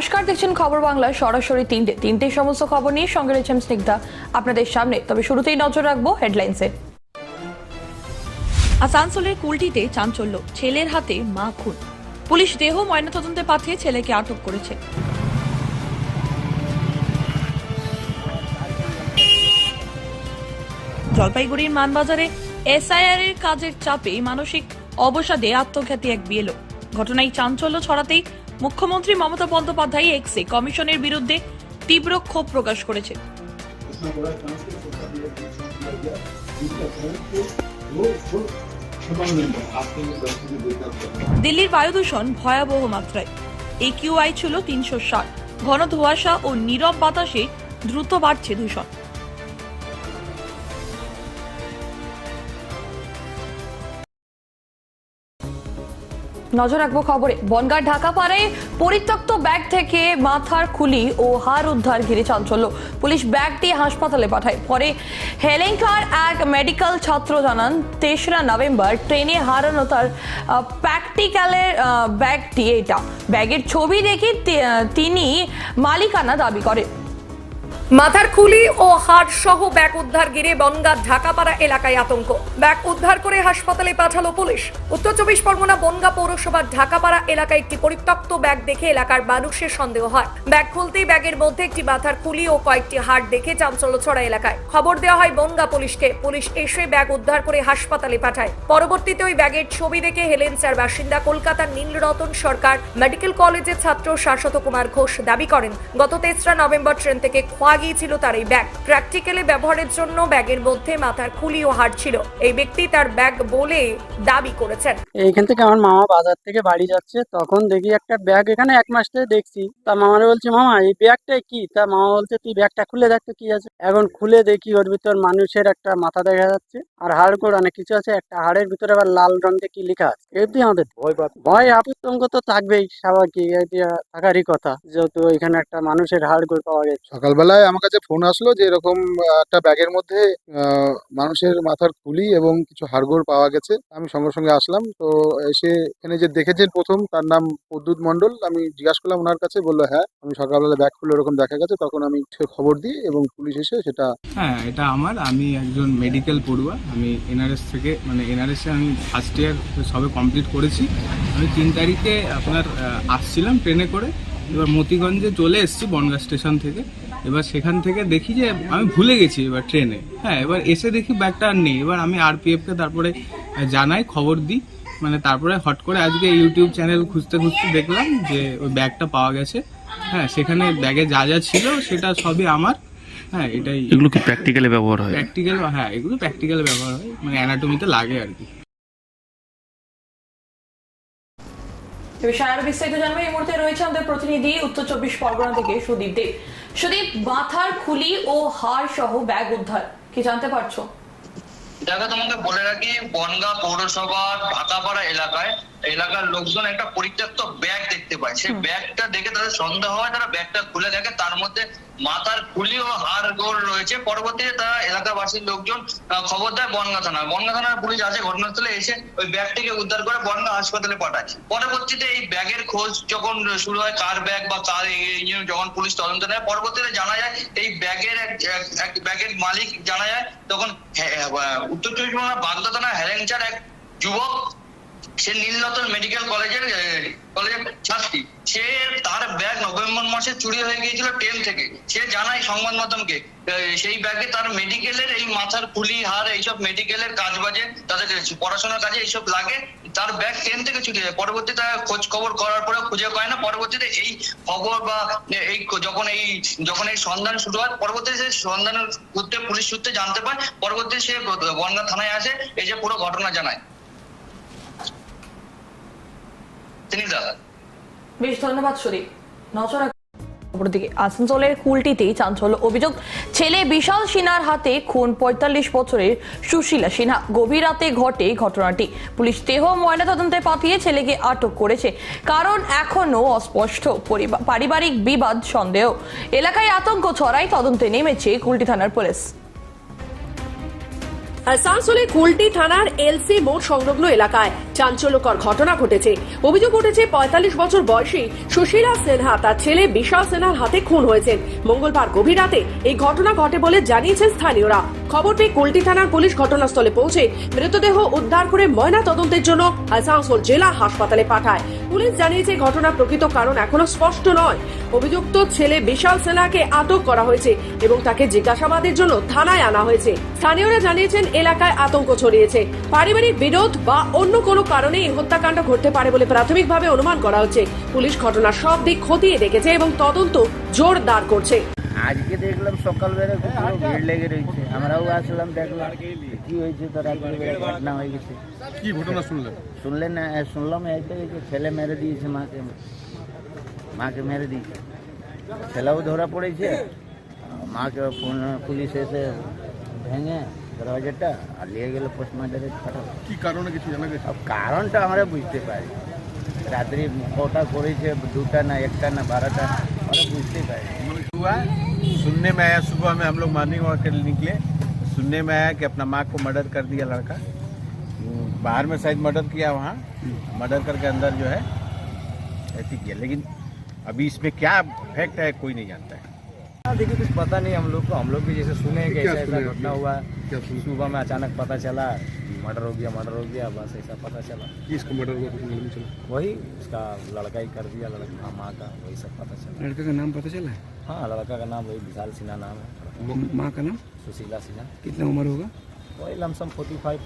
নমস্কার, দেখছেন খবর বাংলা সরাসরি তিনটে। তিনটে সমস্ত খবর নিয়ে সঙ্গে রয়েছেন স্নিগ্ধা। আপনাদের সামনে, তবে শুরুতেই নজর রাখব হেডলাইন্সে। আসানসোলের কুলটিতে চাঞ্চল্য, ছেলের হাতে মা খুন। পুলিশ দেহ ময়নাতদন্তে পাঠিয়ে ছেলেকে আটক করেছে। জলপাইগুড়ির মানবাজারে এসআইআর এর কাজের চাপে মানসিক অবসাদে আত্মঘাতী এক বিএলও। ঘটনায় চাঞ্চল্য ছড়াতেই মুখ্যমন্ত্রী মমতা বন্দ্যোপাধ্যায় এক্সে কমিশনের বিরুদ্ধে তীব্র ক্ষোভ প্রকাশ করেছে। দিল্লির বায়ু দূষণ ভয়াবহ মাত্রায়। একিউআই ছিল তিনশো ষাট। ঘন ধোঁয়াশা ও নীরব বাতাসে দ্রুত বাড়ছে দূষণ। নজর রাখব খবরে। বনগাঁ ঢাকা পাড়ায় পরিত্যক্ত ব্যাগ থেকে মাথার খুলি ও হার উদ্ধার ঘিরে চাঞ্চল্য। পুলিশ ব্যাগটি হাসপাতালে পাঠায়। পরে হেলেঙ্কার এক মেডিকেল ছাত্র জানান, তেসরা নভেম্বর ট্রেনে হারানো তার প্র্যাকটিক্যালের ব্যাগটি এটা। ব্যাগের ছবি দেখে তিনি মালিকানা দাবি করে। মাথার খুলি ও হাড় সহ ব্যাগ উদ্ধার ঘিরে বনগাঁ ঢাকাপাড়া এলাকায় আতঙ্ক। ব্যাগ উদ্ধার করে হাসপাতালে পাঠালো পুলিশ। উত্তর চব্বিশ পরগনা বনগাঁ পৌরসভার ঢাকাপাড়া এলাকায় একটি পরিত্যক্ত ব্যাগ দেখে এলাকার মানুষের সন্দেহ হয়। ব্যাগ খুলতেই ব্যাগের মধ্যে একটি মাথার খুলি ও কয়েকটি হাড় দেখে চাঞ্চল্য ছড়া এলাকায় খবর দেওয়া হয় বনগাঁ পুলিশকে। পুলিশ এসে ব্যাগ উদ্ধার করে হাসপাতালে পাঠায়। পরবর্তীতে ওই ব্যাগের ছবি দেখে হেলেন্সার বাসিন্দা কলকাতার নীলরতন সরকার মেডিকেল কলেজের ছাত্র শাশ্বত কুমার ঘোষ দাবি করেন, গত তেসরা নভেম্বর ট্রেন থেকে খোয়া গিয়েছিল তার এই ব্যাগ। প্র্যাকটিক্যালি ব্যবহারের জন্য ব্যাগের মধ্যে মাথার খুলি ও হাড় ছিল। এই ব্যক্তি তার ব্যাগ বলে দাবি করেছেন। এইখান থেকে আমার মামা বাজার থেকে বাড়ি যাচ্ছে। তখন দেখি একটা ব্যাগ এখানে এক মাস থেকে দেখছি। তা মামারে বলছে মামা এই ব্যাগটা কি? তা মামা বলছে তুই ব্যাগটা খুলে দেখ তো কি আছে। এখন খুলে দেখি ওর ভিতর মানুষের একটা মাথা দেখা যাচ্ছে। আর হাড় গোড় অনেক কিছু আছে। একটা হাড়ের ভিতরে আবার লাল রঙে কি লেখা আছে। এমনি আমাদের ভয় ভয় আতঙ্ক তো থাকবেই। স্বাভাবিক এটা থাকারই কথা। যেহেতু এখানে একটা মানুষের হাড় গোড় পাওয়া গেছে। সকালবেলায় আমার কাছে ফোন আসলো যে, এরকম একটা ব্যাগের মধ্যে মানুষের মাথার খুলি এবং কিছু হাড়গোড় পাওয়া গেছে। আমি সঙ্গে সঙ্গে আসলাম। তো এসে এখানে যে দেখেছেন প্রথম, তার নাম প্রদ্যুৎ মণ্ডল। আমি জিজ্ঞাসা করলাম ওনার কাছে, বলল হ্যাঁ আমি সকালবেলা ব্যাগ খুলে ওরকম দেখা গেছে। তখন আমি খবর দিই এবং পুলিশ এসে সেটা হ্যাঁ এটা আমার। আমি একজন মেডিকেল পড়ুয়া। আমি এনআরএস থেকে মানে এনআরএসে আমি ফার্স্ট ইয়ার সবে কমপ্লিট করেছি। আমি তিন তারিখে আপনার আসছিলাম ট্রেনে করে। এবার মতিগঞ্জে চলে এসেছি বনগাঁ স্টেশন থেকে। এবার সেখান থেকে দেখি যে আমি ভুলে গেছি এবার ট্রেনে। হ্যাঁ এবার এসে দেখি ব্যাগটা আর নেই। এবার আমি আরপিএফকে তারপরে জানাই খবর দিই। মানে তারপরে হট করে আজকে ইউটিউব চ্যানেল খুঁজতে খুঁজতে দেখলাম যে ওই ব্যাগটা পাওয়া গেছে। হ্যাঁ সেখানে ব্যাগে যা যা ছিল সেটা সবই আমার। হ্যাঁ এটাই। এগুলো কি প্র্যাকটিক্যালি ব্যবহার হয়? প্র্যাকটিক্যাল হ্যাঁ এগুলো প্র্যাকটিক্যাল ব্যবহার হয়। মানে অ্যানাটমিতে লাগে আর কি। এ বিষয়ে আরও বিস্তারিত জানব, এই মুহূর্তে রয়েছে আমাদের প্রতিনিধি উত্তর চব্বিশ পরগনা থেকে সুদীপ দেব সুদীপ, মাথার খুলি ও হার সহ ব্যাগ উদ্ধার, কি জানতে পারছ? দেখো, তোমাকে বলে রাখি, বনগাঁ পৌরসভার ভাতাপাড়া এলাকায় এলাকার লোকজন একটা পরিত্যক্ত ব্যাগ দেখতে পায়। সেই ব্যাগটা দেখে তাদের সন্দেহ হয় তারা ব্যাগটা খুলে দেখে। তার মধ্যে মাথার খুলি ও হাড় গোড় রয়েছে। পরবর্তীতে তারা এলাকাবাসীর লোকজন খবর দেয় বনগাঁ থানা বনগাঁ থানার পুলিশ আছে ঘটনাস্থলে এসে ওই ব্যাগটিকে উদ্ধার করে বনগাঁ হাসপাতালে পাঠায়। পরবর্তীতে এই ব্যাগের খোঁজ যখন শুরু হয় কার ব্যাগ বা কার যখন পুলিশ তদন্ত নেয় পরবর্তীতে জানা যায় এই ব্যাগের এক ব্যাগের মালিক জানা যায় তখন উত্তর চব্বিশ পরগনা বাগদা থানা হেলেঞ্চার এক যুবক সে নীলরতন মেডিকেল কলেজের কলেজের ছাত্রী। সে তার ব্যাগ নভেম্বর মাসে চুরি হয়ে গিয়েছিল ট্রেন থেকে। সে জানায় সংবাদ মাধ্যমকে সেই ব্যাগে তার মেডিকেলের এই মাথার খুলি হার এইসব মেডিকেলের কাজ বাজে, তাদের পড়াশোনার কাজে এইসব লাগে। তার ব্যাগ ট্রেন থেকে চুরি হয়, পরবর্তীতে খোঁজ খবর করার পরে খুঁজে পায় না। পরবর্তীতে এই খবর বা এই যখন এই যখন এই সন্ধান শুরু হয়, পরবর্তীতে সে সন্ধানের সূত্রে, পুলিশ সূত্রে জানতে পায়। পরবর্তীতে সে বনগা থানায় আসে এই যে পুরো ঘটনা জানায়। তিনি দাদা বেশ, ধন্যবাদ, সুদীপ। নজর অপরদিকে আসানসোলের কুলটিতেই চাঞ্চল্য অভিযোগ। ছেলে বিশাল সিনহার হাতে খুন পঁয়তাল্লিশ বছরের সুশীলা সিনহা। গভীর রাতে ঘটে ঘটনাটি। পুলিশ দেহ ময়নাতদন্তে পাঠিয়ে ছেলেকে আটক করেছে। কারণ এখনও অস্পষ্ট। পরিবা- পারিবারিক বিবাদ, সন্দেহ। এলাকায় আতঙ্ক ছড়াই তদন্তে নেমেছে কুলটি থানার পুলিশ। আসানসোলে কুলটি থানার এলসি মোড় সংলগ্ন এলাকায় চাঞ্চল্যকর ঘটনা ঘটেছে। অভিযোগ উঠেছে, পঁয়তাল্লিশ বছর বয়সী সুশীলা সিনহা তার ছেলে বিশাল সিনহার হাতে খুন হয়েছেন। মঙ্গলবার গভীর রাতে এই ঘটনা ঘটে বলে জানিয়েছেন স্থানীয়রা। খবর পেয়ে কুলটি থানার পুলিশ ঘটনাস্থলে পৌঁছে মৃতদেহ উদ্ধার করে ময়না তদন্তের জন্য আসানসোল জেলা হাসপাতালে পাঠায়। পুলিশ জানিয়েছে ঘটনার প্রকৃত কারণ এখনও স্পষ্ট নয়। অভিযুক্ত ছেলে বিশাল সিনহাকে আটক করা হয়েছে এবং তাকে জিজ্ঞাসাবাদের জন্য থানায় আনা হয়েছে। স্থানীয়রা জানিয়েছেন এলাকায় আতঙ্ক ছড়িয়েছে। পারিবারিক বিরোধ বা অন্য কোনো কারণে এই হত্যাকাণ্ড ঘটতে পারে বলে প্রাথমিকভাবে অনুমান করা হচ্ছে। পুলিশ ঘটনার সব দিক খতিয়ে দেখেছে এবং তদন্ত জোরদার করছে। আজকে দেখলাম সকালবেলা পুরো ভিড় লেগে রয়েছে। আমরাও আসলাম দেখলাম কি হয়েছে তো রাত্রিবেলা ঘটনা হয়ে গেছে। কি ঘটনা শুনলেন? শুনলেন না শুনলাম যে ছেলে মেরে দিয়েছে মাকে মাকে মেরে দিয়েছে। ছেলেও ধরা পড়েছে মাকে পুলিশ এসে ভেঙে দরওয়াজাটা আর নিয়ে গেল পোস্টমার্টারে পাঠাবো কি কারণে কিছু জানা গেছে अब কারণটা আমরা বুঝতে পারি রাত্রি কটা করেছে দুটা না একটা না বারোটা আমরা বুঝতে পারি हुआ सुनने में आया सुबह में हम लोग मॉर्निंग वॉक के लिए निकले सुनने में आया कि अपना माँ को मर्डर कर दिया लड़का वो बाहर में शायद मर्डर किया वहाँ मर्डर करके अंदर जो है ऐसी किया लेकिन अभी इसमें क्या फैक्ट है कोई नहीं जानता है हाँ, देखिए कुछ पता नहीं हम लोग को हम लोग भी जैसे सुने कि ऐसा ऐसा घटना हुआ सुबह में अचानक पता चला मर्डर हो गया मर्डर हो गया बस ऐसा पता चला। किसका मर्डर हुआ कुछ मालूम चला? वही उसका लड़का ही कर दिया लड़का माँ का वही सब पता चला। लड़के का नाम पता चला? है हाँ लड़का का नाम वही विशाल सिन्हा नाम है। माँ का नाम? सुशीला सिन्हा। कितना उम्र होगा? वही लमसम फोर्टी फाइव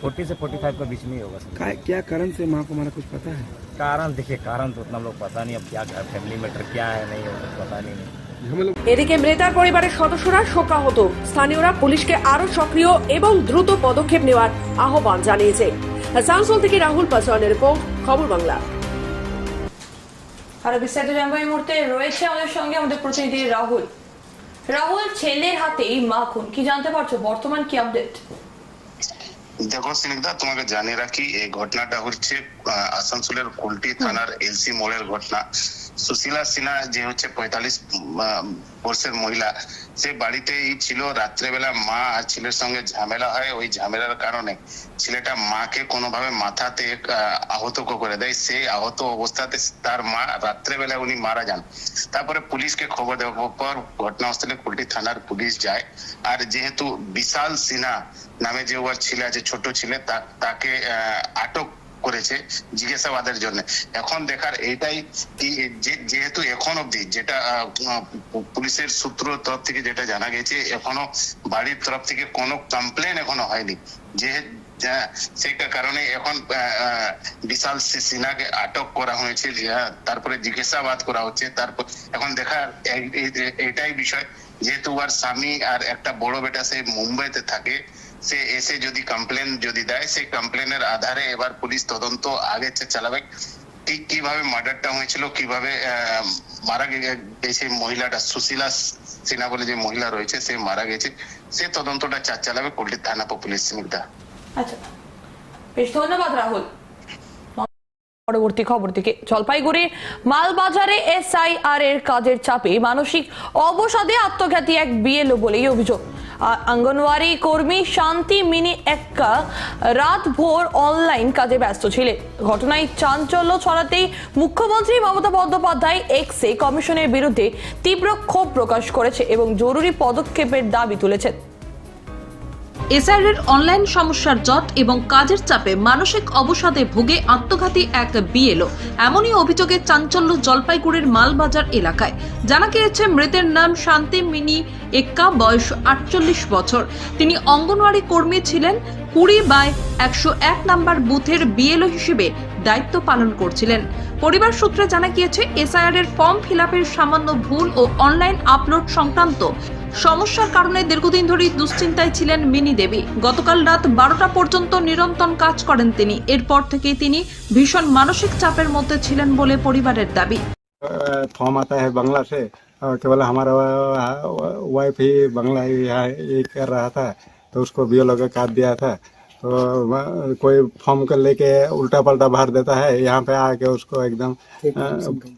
फोर्टी से फोर्टी फाइव के बीच में ही होगा समझो। क्या कारण से माँ को हमारा कुछ पता है? कारण देखिए कारण तो उतना हम लोग पता नहीं अब क्या फैमिली मैटर क्या है नहीं है कुछ पता नहीं। এদিকে মৃতার পরিবারের সদস্যরা শোকাহত। স্থানীয়রা পুলিশকে আরও সক্রিয় এবং দ্রুত পদক্ষেপ নেওয়ার আহ্বান জানিয়েছে। আসানসোল থেকে রাহুল পাসওয়ানের রিপোর্ট খবর বাংলা। আরও বিস্তারিত জানব এই মুহূর্তে রয়েছে আমাদের সঙ্গে আমাদের প্রতিনিধি রাহুল। রাহুল ছেলের হাতেই মা খুন। কি জানতে পারছ? বর্তমান কি আপডেট দেখো স্নিগ্ধা তোমাকে জানিয়ে রাখি এই ঘটনাটা হচ্ছে আসানসোলের কুলটি থানার এলসি মোড়ের ঘটনা। সুশীলা সিনহা যে হচ্ছে পঁয়তাল্লিশ বর্ষের মহিলা সে বাড়িতেই ছিল। রাত্রেবেলা মা আর ছেলের সঙ্গে ঝামেলা হয়। ওই ঝামেলার কারণে ছেলেটা মাকে কোনোভাবে মাথাতে আহত করে দেয়। সেই আহত অবস্থাতে তার মা রাত্রেবেলা উনি মারা যান। তারপরে পুলিশকে খবর দেওয়ার পর ঘটনাস্থলে কুলটি থানার পুলিশ যায়। আর যেহেতু বিশাল সিনহা নামে যে ওর ছেলে আছে, ছোট ছেলে তাকে আটক করেছে জিজ্ঞাসাবাদের জন্য। এখন দেখার এইটাই যেহেতু এখন অব্দি যেটা পুলিশের সূত্র তরফ থেকে যেটা জানা গেছে, এখনও বাড়ির তরফ থেকে কোনো কমপ্লেন এখনও হয়নি। যে সেই কারণে এখন বিশাল সিনহাকে আটক করা হয়েছে তারপরে জিজ্ঞাসাবাদ করা হচ্ছে, তারপর এখন দেখার এই- বিষয়। যেহেতু ওর স্বামী আর একটা বড় বেটা সে মুম্বাইতে থাকে সে এসে যদি কমপ্লেন যদি দেয়, সেই কমপ্লেনের আধারে এবার পুলিশ তদন্ত আগে চালাবে। ঠিক কীভাবে মার্ডারটা হয়েছিল, কীভাবে মারা গেছে মহিলাটা, সুশীলা সিনহা বলে যে মহিলা রয়েছে, সে মারা গেছে। সে তদন্তটা চা- চালাবে কুলটি থানা পুলিশ স্নিগ্ধা আচ্ছা। বেশ, ধন্যবাদ রাহুল। পরবর্তী খবর থেকে জলপাইগুড়ি মালবাজারে এসআইআর এর কাজের চাপে মানসিক অবসাদে আত্মঘাতী এক বিএলও বলেই অভিযোগ। আ- অঙ্গনওয়াড়ি কর্মী শান্তি মিনি এক্কা রাত ভোর অনলাইন কাজে ব্যস্ত ছিলেন। ঘটনায় চাঞ্চল্য ছড়াতেই মুখ্যমন্ত্রী মমতা বন্দ্যোপাধ্যায় এক্সে কমিশনের বিরুদ্ধে তীব্র ক্ষোভ প্রকাশ করেছে এবং জরুরি পদক্ষেপের দাবি তুলেছেন। এসআইআর অনলাইন সমস্যার জট এবং কাজের চাপে মানসিক অবসাদে ভুগে আত্মঘাতী এক বিএলও। এমনই অভিযোগে চাঞ্চল্য জলপাইগুড়ির মালবাজার এলাকায়। জানা গিয়েছে, মৃতের নাম শান্তি মিনি এক্কা, বয়স আটচল্লিশ বছর। তিনি অঙ্গনওয়াড়ি কর্মী ছিলেন, কুড়ি বাই একশো এক নম্বর বুথের বিএলও হিসেবে দায়িত্ব পালন করছিলেন। পরিবার সূত্রে জানা গিয়েছে এসআইআর এর ফর্ম ফিল সামান্য ভুল ও অনলাইন আপলোড সংক্রান্ত সমস্যার কারণে দীর্ঘদিন ধরেই দুশ্চিন্তায় ছিলেন মিনি দেবী গতকাল রাত বারোটা পর্যন্ত নিরন্তর কাজ করেন তিনি এরপর থেকেই তিনি ভীষণ মানসিক চাপের মধ্যে ছিলেন বলে পরিবারের দাবি फॉर्म आता है बांग्ला से और केवल हमारा वाइफ ही बांग्ला ही यहाँ ये कर रहा था तो उसको बी का काट दिया था तो कोई फॉर्म कर लेके उल्टा पल्टा भर देता है यहाँ पे आके उसको एकदम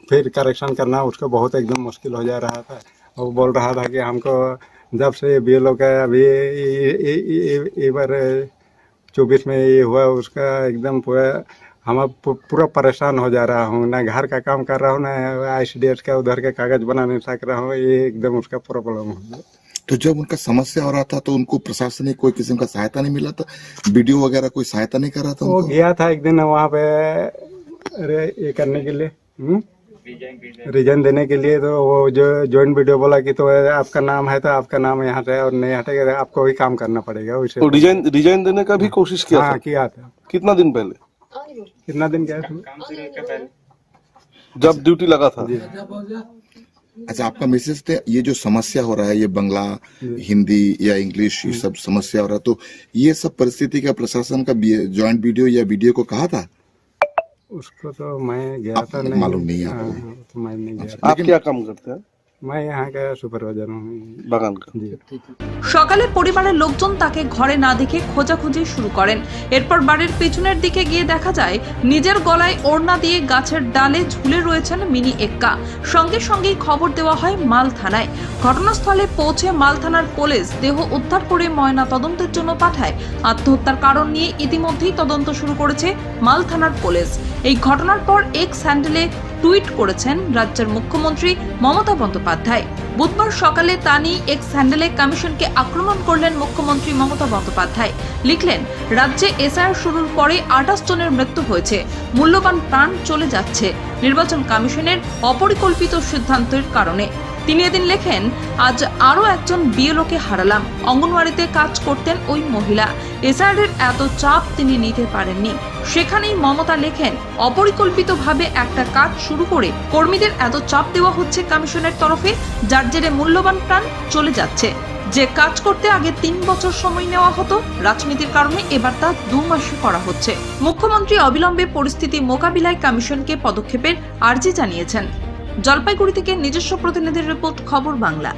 फिर करेक्शन करना। उसको बहुत एकदम मुश्किल हो जा रहा था। वो बोल रहा था कि हमको जब से बी एल ओ का अभी ये बार चौबीस में ये हुआ उसका एकदम पूरा हम अब पूरा परेशान हो जा रहा हूँ। ना घर का काम कर रहा हूँ ना आई सी डी एस का उधर के कागज़ बना नहीं सक रहा हूँ ये एकदम उसका प्रॉब्लम हो गया। तो जब उनका समस्या हो रहा था तो उनको प्रशासनिक कोई किस्म का सहायता नहीं मिला था? वीडियो वगैरह कोई सहायता नहीं कर रहा था वो गया था एक दिन वहाँ पे अरे ये करने के लिए रिजाइन देने के लिए तो वो जो ज्वाइंट वीडियो बोला कि तो आपका नाम है तो आपका नाम यहाँ से और नहीं हटेगा तो आपको ही काम करना पड़ेगा वैसे तो डिज़ाइन डिज़ाइन देने का भी कोशिश किया हाँ था किया था। कितना दिन पहले? कितना दिन गया था? जब ड्यूटी लगा था? अच्छा आपका मैसेज थे ये जो समस्या हो रहा है ये बंगला हिंदी या इंग्लिश ये सब समस्या हो रहा है तो ये सब परिस्थिति का प्रशासन का ज्वाइंट वीडियो या वीडियो को कहा था? उसको तो मैं गया था नहीं। मालूम नहीं है आपको? हाँ, तो मैं नहीं गया आप क्या काम करते हैं? मैं यहाँ का सुपरवाइजर हूँ बागान का जी সকালে পরিবারের লোকজন তাকে ঘরে না দেখে খোঁজাখুঁজি শুরু করেন এরপর বাড়ির পেছনের দিকে গিয়ে দেখা যায় নিজের গলায় ওড়না দিয়ে গাছের ডালে ঝুলে রয়েছেন মিনি এক্কা সঙ্গে সঙ্গেই খবর দেওয়া হয় মাল থানায় ঘটনাস্থলে পৌঁছে মাল থানার পুলিশ দেহ উদ্ধার করে ময়না তদন্তের জন্য পাঠায় আত্মহত্যার কারণ নিয়ে ইতিমধ্যেই তদন্ত শুরু করেছে মাল থানার পুলিশ এই ঘটনার পর এক্স হ্যান্ডেলে টুইট করেছেন রাজ্যের মুখ্যমন্ত্রী মমতা বন্দ্যোপাধ্যায়। বুধবার সকালে তানি নিয়ে এক্স হ্যান্ডেলে কমিশনকে আক্রমণ করলেন মুখ্যমন্ত্রী মমতা বন্দ্যোপাধ্যায়। লিখলেন, রাজ্যে এসআইআর শুরুর পরে আঠাশ জনের মৃত্যু হয়েছে, মূল্যবান প্রাণ চলে যাচ্ছে, নির্বাচন কমিশনের অপরিকল্পিত সিদ্ধান্তের কারণে। তিনি এদিন লেখেন, আজ আরও একজন বিএলওকে হারালাম। অঙ্গনওয়াড়িতে কাজ করতেন ওই মহিলা। এসআইআর এত চাপ তিনি নিতে পারেননি। সেখানেই মমতা লেখেন, অপরিকল্পিতভাবে একটা কাজ শুরু করে কর্মীদের এত চাপ দেওয়া হচ্ছে কমিশনের তরফে, যার জেরে মূল্যবান প্রাণ চলে যাচ্ছে। যে কাজ করতে আগে তিন বছর সময় নেওয়া হতো, রাজনীতির কারণে এবার তা দু মাসে করা হচ্ছে। মুখ্যমন্ত্রী অবিলম্বে পরিস্থিতি মোকাবিলায় কমিশনকে পদক্ষেপের আর্জি জানিয়েছেন। জলপাইগুড়ি থেকে নিজস্ব প্রতিনিধির রিপোর্ট, খবর বাংলা।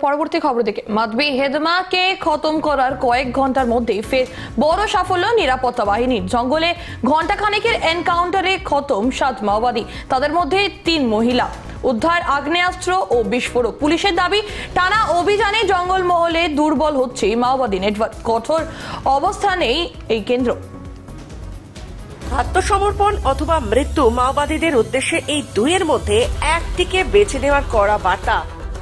পরবর্তী খবর দিকে। মাদবি হেদমাকে খতম করার কয়েক ঘণ্টার মধ্যেই ফের বড় সাফল্য নিরাপত্তা বাহিনীর। জঙ্গলে ঘণ্টাখানেকের এনকাউন্টারে খতম সাত মাওবাদী, তাদের মধ্যে তিন মহিলা। উদ্ধার আগ্নেয়াস্ত্র ও বিস্ফোরক। পুলিশের দাবি, টানা অভিযানে জঙ্গলমহলে দুর্বল হচ্ছে মাওবাদী নেটওয়ার্ক। কঠোর অবস্থানেই এই কেন্দ্র। আত্মসমর্পণ অথবা মৃত্যু মাওবাদীদের উদ্দেশ্যে এই দুইয়ের মধ্যে একটিকে বেছে নেওয়ার কড়া বার্তা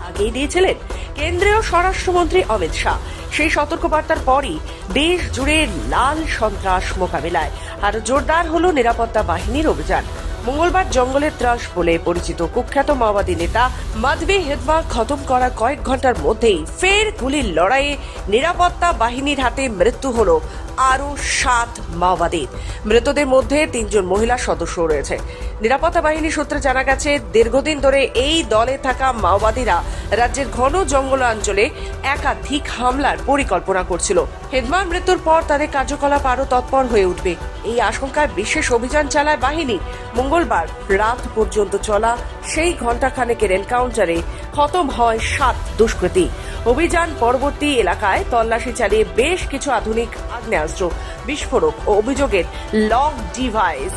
আগেই দিয়েছিলেন কেন্দ্রীয় স্বরাষ্ট্রমন্ত্রী অমিত শাহ। সেই সতর্কবার্তার পরই দেশ জুড়ে লাল সন্ত্রাস মোকাবিলায়। আর জোরদার হল নিরাপত্তা বাহিনীর অভিযান। মঙ্গলবার জঙ্গলের ত্রাস বলে পরিচিত কুখ্যাত মাওবাদী নেতা মাদবি হেদমা খতম করা কয়েক ঘণ্টার মধ্যেই ফের গুলির লড়াইয়ে নিরাপত্তা বাহিনীর হাতে মৃত্যু হলো আরও সাত মাওবাদী। মৃতদের মধ্যে তিনজন মহিলা সদস্য রয়েছে। নিরাপত্তা বাহিনী সূত্রে জানা গেছে, দীর্ঘদিন ধরে এই দলে থাকা মাওবাদীরা রাজ্যের ঘন জঙ্গলাঞ্চলে একাধিক হামলার পরিকল্পনা করছিল। হেদমার মৃত্যুর পর তাদের কার্যকলাপ আরও তৎপর হয়ে উঠবে। এই আশঙ্কায় বিশেষ অভিযান চালায় বাহিনী। মঙ্গলবার রাত পর্যন্ত চলা সেই ঘণ্টাখানেকের এনকাউন্টারে খতম হয় সাত দুষ্কৃতী। অভিযান পরবর্তী এলাকায় তল্লাশি চালিয়ে বেশ কিছু আধুনিক আগ্নেয়াস্ত্র, বিস্ফোরক ও অভিযোগের লক ডিভাইস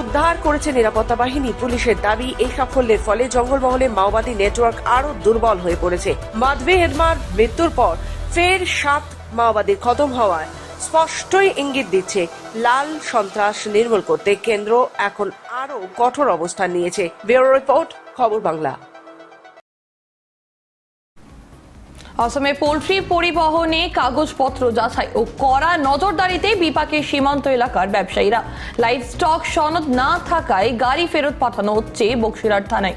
উদ্ধার করেছে নিরাপত্তা বাহিনী। পুলিশের দাবি, এই সাফল্যের ফলে জঙ্গলমহলে মাওবাদী নেটওয়ার্ক আরও দুর্বল হয়ে পড়েছে। মাধবী হেদমার মৃত্যুর পর ফের সাত মাওবাদী খতম হওয়ায় স্পষ্টই ইঙ্গিত দিচ্ছে, লাল সন্ত্রাস নির্মূল করতে কেন্দ্র এখন আরও কঠোর অবস্থান নিয়েছে। ব্যুরো রিপোর্ট, খবর বাংলা। অসমে পোলট্রি পরিবহনে কাগজপত্র যাচাই ও কড়া নজরদারিতে বিপাকের সীমান্ত এলাকার ব্যবসায়ীরা। লাইভ স্টক সনদ না থাকায় গাড়ি ফেরত পাঠানো হচ্ছে বক্সিরহাট থানায়।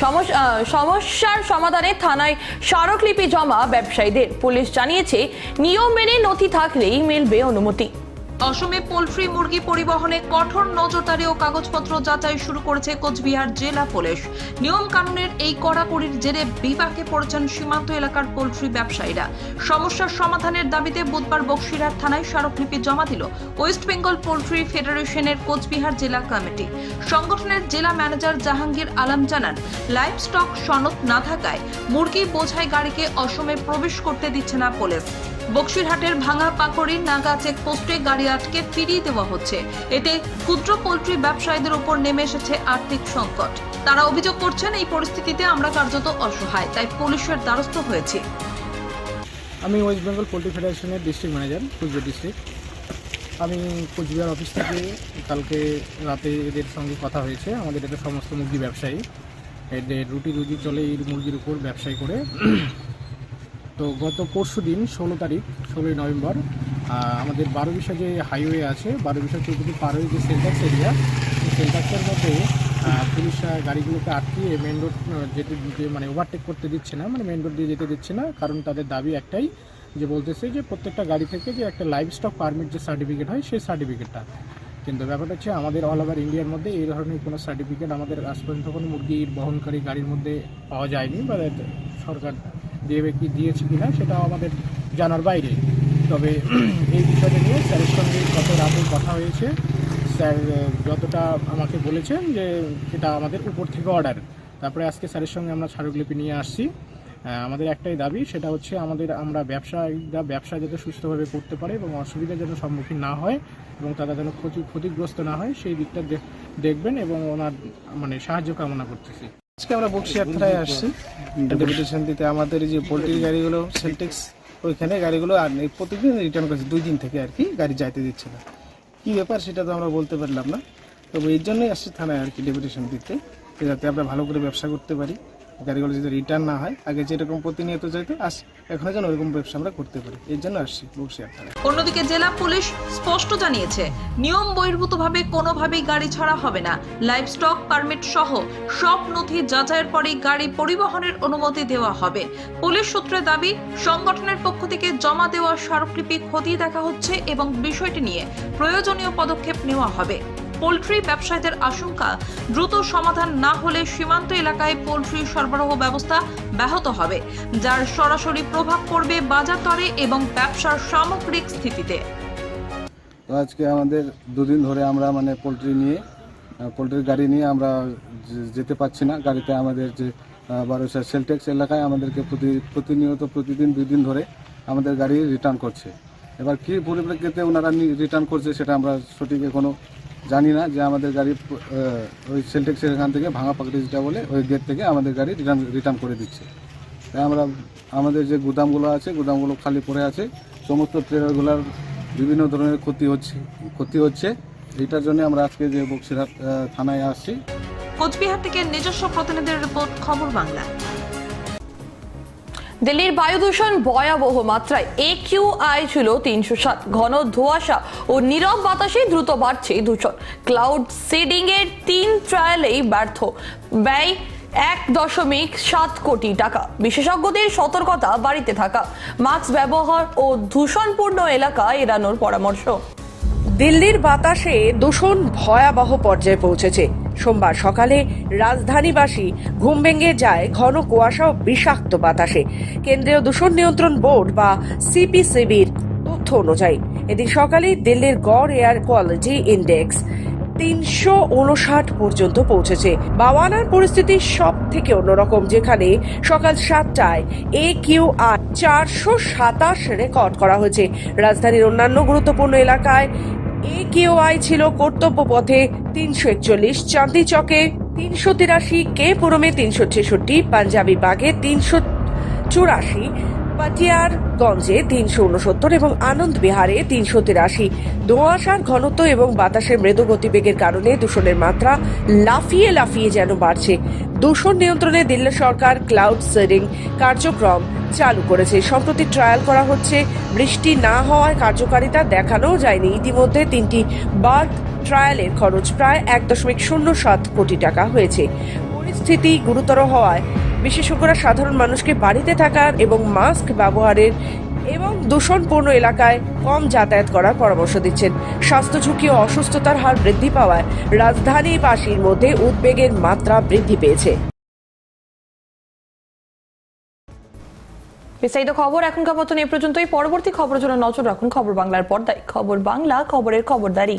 সমস- সমস্যার সমাধানে থানায় স্মারকলিপি জমা ব্যবসায়ীদের। পুলিশ জানিয়েছে, নিয়ম মেনে নথি থাকলেই মিলবে অনুমতি। অসমে পোলট্রি মুরগি পরিবহনে কঠোর নজরদারি ও কাগজপত্র যাচাই শুরু করেছে কোচবিহার জেলা পুলিশ। নিয়ম কানুনের এই কড়াকড়ির জেরে বিপাকে পড়েছেন সীমান্ত এলাকার পোলট্রি ব্যবসায়ীরা। সমস্যার সমাধানের দাবিতে বুধবার বক্সিরহাট থানায় স্মারকলিপি জমা দিল ওয়েস্ট বেঙ্গল পোলট্রি ফেডারেশনের কোচবিহার জেলা কমিটি। সংগঠনের জেলা ম্যানেজার জাহাঙ্গীর আলম জানান লাইভ স্টক সনদ না থাকায় মুরগি বোঝাই গাড়িকে অসমে প্রবেশ করতে দিচ্ছে না পুলিশ। বক্সিরহাটের ভাঙা পাকড়ি নাগা চেকপোস্টে গাড়ি আটকে ফিরিয়ে দেওয়া হচ্ছে। এতে ক্ষুদ্র পোলট্রি ব্যবসায়ীদের উপর নেমে এসেছে আর্থিক সংকট। তারা অভিযোগ করছেন, এই পরিস্থিতিতে আমরা কার্যত অসহায়, তাই পুলিশের দ্বারস্থ হয়েছি। আমি ওয়েস্ট বেঙ্গল পোলট্রি ফেডারেশনের ডিস্ট্রিক্ট ম্যানেজার, কুচবিহার ডিস্ট্রিক্ট। আমি কুচবিহার অফিস থেকে কালকে রাতে এদের সঙ্গে কথা হয়েছে। আমাদের এটা সমস্ত মুরগি ব্যবসায়ী। এদের রুটি রুজি চলে এই মুরগির উপর ব্যবসায়ী করে তো গত পরশু দিন ষোলো তারিখ, ষোলোই নভেম্বর আমাদের বারো বিশা যে হাইওয়ে আছে বারো বিশা চৌধুরী পার হয়ে যে সেন্টাক্স এরিয়া সেই সেন্টাক্সের মধ্যে পুলিশ গাড়িগুলোকে আটকিয়ে মেন রোড যেতে দিতে মানে ওভারটেক করতে দিচ্ছে না মানে মেন রোড দিয়ে যেতে দিচ্ছে না, কারণ তাদের দাবি একটাই, যে বলতেছে যে প্রত্যেকটা গাড়ি থেকে যে একটা লাইভ স্টক পারমিট যে সার্টিফিকেট হয়, সেই সার্টিফিকেটটা কিন্তু ব্যাপারটা হচ্ছে আমাদের অল ওভার ইন্ডিয়ার মধ্যে এই ধরনের কোনো সার্টিফিকেট আমাদের আজ পর্যন্ত কোনো মুরগির বহনকারী গাড়ির মধ্যে পাওয়া যায়নি, বা সরকার দেবে কি দিয়েছে কিনা সেটাও আমাদের জানার বাইরে। তবে এই বিষয়টা নিয়ে স্যারের সঙ্গে গত রাতে কথা হয়েছে। স্যার যতটা আমাকে বলেছেন যে এটা আমাদের উপর থেকে অর্ডার। তারপরে আজকে স্যারের সঙ্গে আমরা স্মারকলিপি নিয়ে আসছি। আমাদের একটাই দাবি, সেটা হচ্ছে আমাদের, আমরা ব্যবসায়ীরা ব্যবসা যাতে সুস্থভাবে করতে পারে এবং অসুবিধা যেন সম্মুখীন না হয় এবং তারা যেন ক্ষতি, ক্ষতিগ্রস্ত না হয়, সেই দিকটা দেখবেন এবং ওনার মানে সাহায্য কামনা করতেছি। আজকে আমরা বক্সিয়াত্রায় আসছি। ডেপুটেশন দিতে আমাদের যে পোলট্রির গাড়িগুলো সেলটেক্স ওইখানে গাড়িগুলো আর প্রতিদিন রিটার্ন করছে, দুই দিন থেকে আর কি গাড়ি যাইতে দিচ্ছে না। কী ব্যাপার সেটা তো আমরা বলতে পারলাম না। তবে এর জন্যই আসছি থানায় আর কি ডেপুটেশন দিতে, যাতে আমরা ভালো করে ব্যবসা করতে পারি। গাড়িগুলো যদি রিটার্ন না হয়, আগে যেরকম প্রতিনিয়ত যাইতো আস এখন যেন ওরকম ব্যবসা আমরা করতে পারি। এর জন্য আসছি বক্সিয়ার থানায় অন্যদিকে জেলা পুলিশ স্পষ্ট জানিয়েছে, নিয়ম বহির্ভূতভাবে কোনোভাবেই গাড়ি ছাড়া হবে না। লাইভ স্টক পারমিট সহ সব নথি যাচাইয়ের পরেই গাড়ি পরিবহনের অনুমতি দেওয়া হবে। পুলিশ সূত্রে দাবি, সংগঠনের পক্ষ থেকে জমা দেওয়া স্মারকলিপি খতিয়ে দেখা হচ্ছে এবং বিষয়টি নিয়ে প্রয়োজনীয় পদক্ষেপ নেওয়া হবে। পোলট্রি ব্যবসায়ীদের আশঙ্কা, দ্রুত সমাধান না হলে সীমান্ত এলাকায় পোলট্রি সরবরাহ ব্যবস্থা ব্যাহত হবে, যার সরাসরি প্রভাব পড়বে বাজার দরে এবং ব্যবসার সামগ্রিক স্থিতিতে। আজকে আমাদের দুদিন ধরে আমরা মানে পোলট্রি নিয়ে, পোলট্রির গাড়ি নিয়ে আমরা যেতে পারছি না। গাড়িতে আমাদের যে বারোশা সেলটেক্স এলাকায় আমাদেরকে প্রতি প্রতিনিয়ত প্রতিদিন দুই দিন ধরে আমাদের গাড়ি রিটার্ন করছে। এবার কী পরিপ্রেক্ষিতে ওনারা রিটার্ন করছে সেটা আমরা সঠিক এখনও জানি না যে আমাদের গাড়ি ওই সেলটেক্সের এখান থেকে ভাঙা পাকড়ি যেটা বলে, ওই গেট থেকে আমাদের গাড়ি রিটার্ন রিটার্ন করে দিচ্ছে। তাই আমরা, আমাদের যে গুদামগুলো আছে, গুদামগুলো খালি পড়ে আছে, সমস্ত ট্রেলারগুলোর বিভিন্ন ধরনের ক্ষতি হচ্ছে ক্ষতি হচ্ছে। এইটার জন্য আমরা আজকে যে বক্সিরহাট থানায় আসছি। কোচবিহার থেকে নিজস্ব প্রতিনিধির রিপোর্ট, খবর বাংলা। দিল্লির বায়ু দূষণ ভয়াবহ মাত্রায় এ কিউ আই ছিল তিনশো সাত। ঘন ধোঁয়াশা ও নীরব বাতাসে দ্রুত বাড়ছে দূষণ। ক্লাউড সিডিং এর তিন ট্রায়ালেই ব্যর্থ। ব্যয় এক দশমিক সাত কোটি টাকা। বিশেষজ্ঞদের সতর্কতা বাড়িতে থাকা। মাস্ক ব্যবহার ও দূষণপূর্ণ এলাকা এড়ানোর পরামর্শ। দিল্লির বাতাসে দূষণ ভয়াবহ পর্যায়ে পৌঁছেছে। সোমবার সকালে রাজধানীবাসী ঘুম ভেঙে যায় ঘন কুয়াশা ও বিষাক্ত বাতাসে। কেন্দ্রীয় দূষণ নিয়ন্ত্রণ বোর্ড বা সিপিসিবির তথ্য অনুযায়ী এদিন সকালে দিল্লির গড় এয়ার কোয়ালিটি ইন্ডেক্স তিনশো উনষাট পর্যন্ত পৌঁছেছে। বাওয়ানার পরিস্থিতি সব থেকে অন্যরকম, যেখানে সকাল সাতটায় এ কিউ আর চারশো সাতাশ রেকর্ড করা হয়েছে। রাজধানীর অন্যান্য গুরুত্বপূর্ণ এলাকায় এ আই ছিল কর্তব্য পথে তিনশো একচল্লিশ চাঁদি চকে তিনশো তিরাশি, কে পুরমে তিনশো ছেষট্টি, পাঞ্জাবি বাগে তিনশো চুরাশি হাটিয়ারগঞ্জে তিনশো উনসত্তর এবং আনন্দ বিহারে তিনশো তিরাশি। ধোঁয়াশার ঘনত্ব এবং বাতাসের মৃদু গতিবেগের কারণে দূষণের মাত্রা লাফিয়ে লাফিয়ে যেন বাড়ছে। দূষণ নিয়ন্ত্রণে দিল্লি সরকার ক্লাউড সেডিং কার্যক্রম চালু করেছে। সম্প্রতি ট্রায়াল করা হচ্ছে, বৃষ্টি না হওয়ায় কার্যকারিতা দেখানোও যায়নি। ইতিমধ্যে তিনটি বার্ড ট্রায়ালের খরচ প্রায় এক দশমিক শূন্য সাত কোটি টাকা হয়েছে। পরিস্থিতি গুরুতর হওয়ায় বিশেষজ্ঞরা সাধারণ মানুষকে বাড়িতে থাকার এবং মাস্ক ব্যবহারের এবং দূষণপূর্ণ এলাকায় কম যাতায়াত করার পরামর্শ দিচ্ছেন। স্বাস্থ্য ঝুঁকি ও অসুস্থতার হার বৃদ্ধি পাওয়ায় রাজধানীবাসীর মধ্যে উদ্বেগের মাত্রা বৃদ্ধি পেয়েছে। বিস্তারিত খবর এখনকার মতন এ পর্যন্তই। পরবর্তী খবরের জন্য নজর রাখুন খবর বাংলার পর্দায়। খবর বাংলা, খবরের খবরদারি।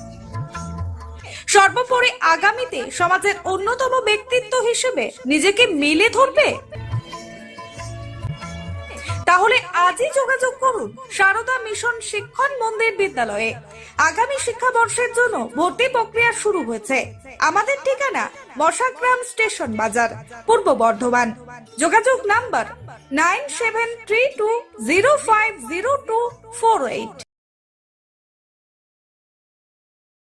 সর্বোপরি আগামীতে সমাজের অন্যতম ব্যক্তিত্ব হিসেবে নিজেকে মেলে ধরবে? তাহলে আজই যোগাযোগ করুন সারদা মিশন শিক্ষণ মন্দির বিদ্যালয়ে। আগামী শিক্ষাবর্ষের জন্য ভর্তি প্রক্রিয়া শুরু হয়েছে। আমাদের ঠিকানা বসাগ্রাম স্টেশন বাজার, পূর্ব বর্ধমান। যোগাযোগ number nine seven three two zero five zero two four eight.